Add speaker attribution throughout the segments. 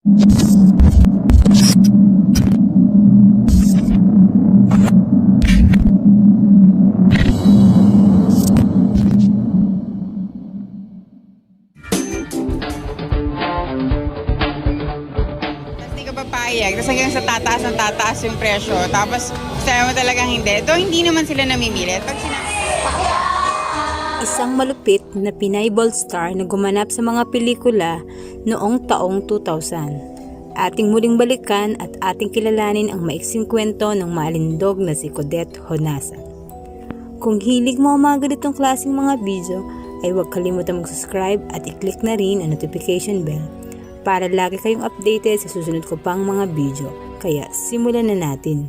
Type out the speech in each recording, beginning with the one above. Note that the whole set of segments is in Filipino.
Speaker 1: Papayag. Tapos hanggang sa tataas ng tataas yung presyo. Tapos sabi mo talagang hindi. Though hindi naman sila namimilit. Pag sinabi,
Speaker 2: Isang malupit na Pinay Bold Star na gumanap sa mga pelikula noong taong 2000. Ating muling balikan at ating kilalanin ang maiksing kwento ng malindog na si Codette Honasan. Kung hilig mo ang mga ganitong klaseng mga video, ay huwag kalimutan mag-subscribe at i-click na rin ang notification bell para lagi kayong updated sa susunod ko pang mga video. Kaya simulan na natin.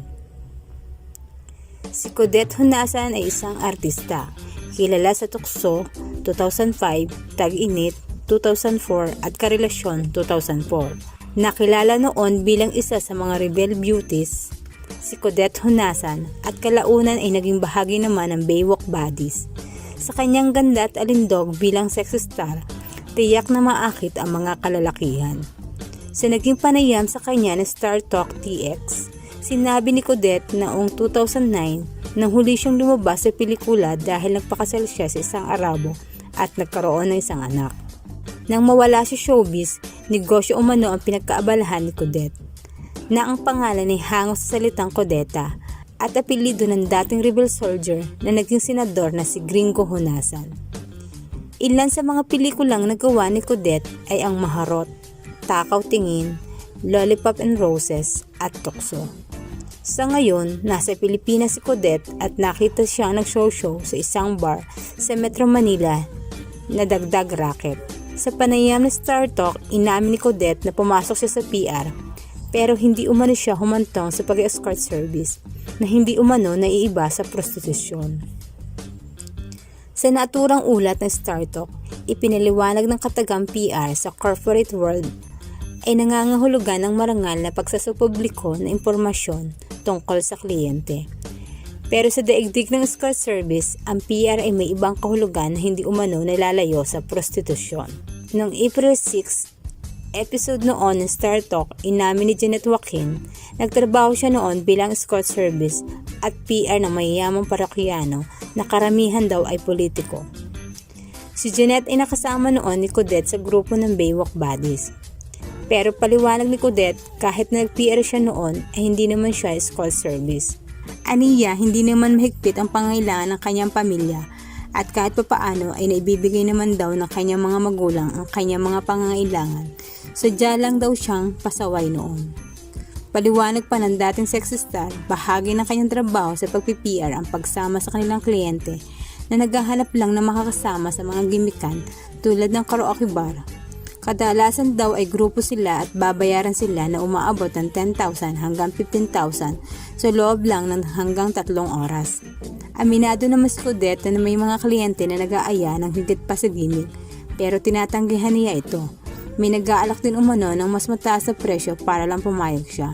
Speaker 2: Si Codette Honasan ay isang artista. Kilala sa Tukso 2005, Tag-Init 2004 at Karelasyon 2004. Nakilala noon bilang isa sa mga rebel beauties, si Codette Honasan at kalaunan ay naging bahagi naman ng Baywalk Buddies. Sa kanyang ganda at alindog bilang sexy star, tiyak na maakit ang mga kalalakihan. Sa naging panayam sa kanya na Star Talk TX, sinabi ni Codette noong 2009 nang huli siyang lumabas sa pelikula dahil nagpakasal siya sa isang Arabo at nagkaroon ng isang anak. Nang mawala si showbiz, negosyo umano ang pinagkaabalahan ni Codette na ang pangalan ay hangos sa salitang Codeta at apelido ng dating rebel soldier na naging senador na si Gringo Honasan. Ilan sa mga pelikulang nagawa ni Codette ay ang Maharot, Takaw Tingin, Lollipop and Roses at Tukso. Sa ngayon, nasa Pilipinas si Codette at nakita siya nag-show-show sa isang bar sa Metro Manila na dagdag racket. Sa panayam na Star Talk, inamin ni Codette na pumasok siya sa PR pero hindi umano siya humantong sa pag-escort service na hindi umano naiiba sa prostitusyon. Sa naturang ulat ng Star Talk, ipinaliwanag ng katagang PR sa corporate world ay nangangahulugan ng marangal na pagsasapubliko ng impormasyon tungkol sa kliyente. Pero sa daigdig ng escort service, ang PR ay may ibang kahulugan na hindi umano nalalayo sa prostitusyon. Noong April 6, episode noon ng Star Talk, inamin ni Janet Joaquin, nagtrabaho siya noon bilang escort service at PR ng mayayamang parokyano na karamihan daw ay politiko. Si Janet ay nakasama noon ni Codette sa grupo ng Baywalk Buddies. Pero paliwanag ni Codette, kahit na nag-PR siya noon, ay hindi naman siya escort service. Aniya, hindi naman mahigpit ang pangailangan ng kanyang pamilya at kahit papaano ay naibibigay naman daw ng kanyang mga magulang ang kanyang mga pangangailangan. Sadya lang daw siyang pasaway noon. Paliwanag pa ng dating sexy star, bahagi ng kanyang trabaho sa pagpipr ang pagsama sa kanilang kliyente na naghahanap lang na makakasama sa mga gimikan tulad ng karaoke bar. Kadalasan daw ay grupo sila at babayaran sila na umaabot ng 10,000 hanggang 15,000 sa loob lang ng hanggang tatlong oras. Aminado naman si Codette na may mga kliyente na nag-aaya ng higit pa sa gimmick pero tinatanggihan niya ito. May nag-aalak din umano ng mas mataas na presyo para lang pumayag siya.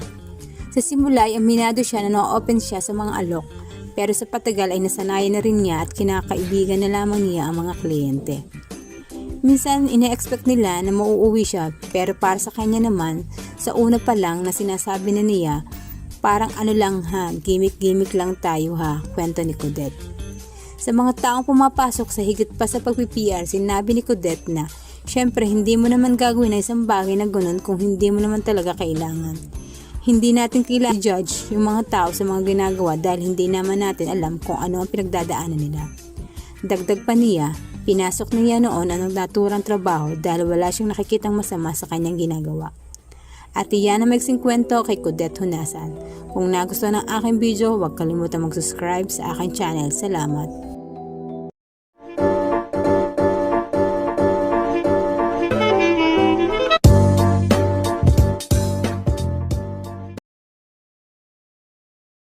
Speaker 2: Sa simula ay aminado siya na na-open siya sa mga alok pero sa patagal ay nasanayan na rin niya at kinakaibigan na lamang niya ang mga kliyente. Minsan, ina-expect nila na mauuwi siya pero para sa kanya naman, sa una pa lang na sinasabi na niya, parang ano lang ha, gimmick-gimmick lang tayo ha, kwento ni Codette. Sa mga taong pumapasok sa higit pa sa pagpipr, sinabi ni Codette na, syempre hindi mo naman gagawin ang isang bagay na ganun kung hindi mo naman talaga kailangan. Hindi natin kailangan judge yung mga tao sa mga ginagawa dahil hindi naman natin alam kung ano ang pinagdadaanan nila. Dagdag pa niya, pinasok niya noon ang naturang trabaho dahil wala siyang nakikitang masama sa kanyang ginagawa. At iyan ang maiksing kwento kay Codette Hunasan. Kung nagustuhan ng aking video, huwag kalimutan mag-subscribe sa aking channel. Salamat!